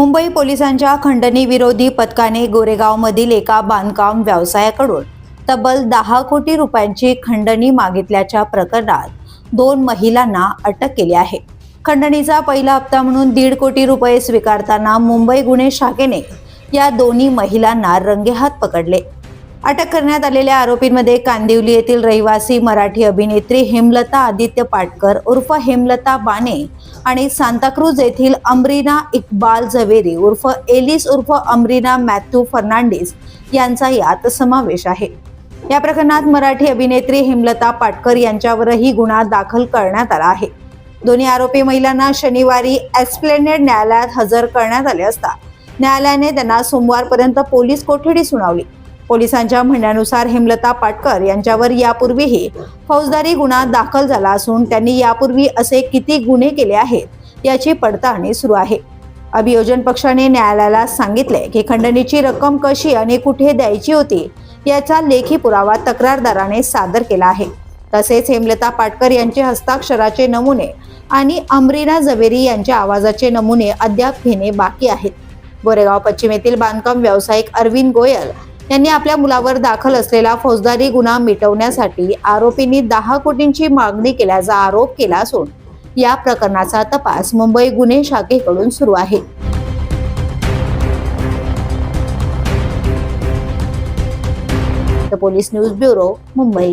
मुंबई पोलिसांच्या खंडणी विरोधी पथकाने गोरेगावमधील एका बांधकाम व्यवसायाकडून तब्बल दहा कोटी रुपयांची खंडणी मागितल्याच्या प्रकरणात दोन महिलांना अटक केली आहे. खंडणीचा पहिला हप्ता म्हणून दीड कोटी रुपये स्वीकारताना मुंबई गुन्हे शाखेने या दोन्ही महिलांना रंगेहात पकडले. अटक करण्यात आलेल्या आरोपींमध्ये कांदिवली येथील रहिवासी मराठी अभिनेत्री हेमलता आदित्य पाटकर उर्फ हेमलता बाने आणि सांताक्रूज येथील अमरीना इक्बाल झवेरी उर्फ एलिस उर्फ अमरीना मॅथ्यू फर्नांडिस यांचा यात समावेश आहे. या प्रकरणात मराठी अभिनेत्री हेमलता पाटकर यांच्यावरही गुन्हा दाखल करण्यात आला आहे. दोन्ही आरोपी महिलांना शनिवारी एस्प्लेनेड न्यायालयात हजर करण्यात आले असता. न्यायालयाने त्यांना सोमवारपर्यंत पोलीस कोठडी सुनावली. पोलिसांच्या म्हणण्यानुसार हेमलता पाटकर यांच्यावर यापूर्वीही फौजदारी गुन्हा दाखल झाला असून त्यांनी यापूर्वी असे किती गुन्हे केले आहेत याची पडताळणी सुरू आहे. अभियोजन पक्षाने न्यायालयाला सांगितले की खंडणीची रक्कम कशी आणि कुठे द्यायची होती याचा लेखी पुरावा तक्रारदाराने सादर केला आहे. तसेच हेमलता पाटकर यांचे हस्ताक्षराचे नमुने आणि अमरीना जवेरी यांच्या आवाजाचे नमुने अद्याप घेणे बाकी आहेत. गोरेगाव पश्चिमेतील बांधकाम व्यावसायिक अरविंद गोयल यांनी आपल्या मुलावर दाखल असलेला फौजदारी गुन्हा मिटवण्यासाठी आरोपींनी दहा कोटींची मागणी केल्याचा आरोप केला असून या प्रकरणाचा तपास मुंबई गुन्हे शाखेकडून सुरू आहे. The police news bureau Mumbai.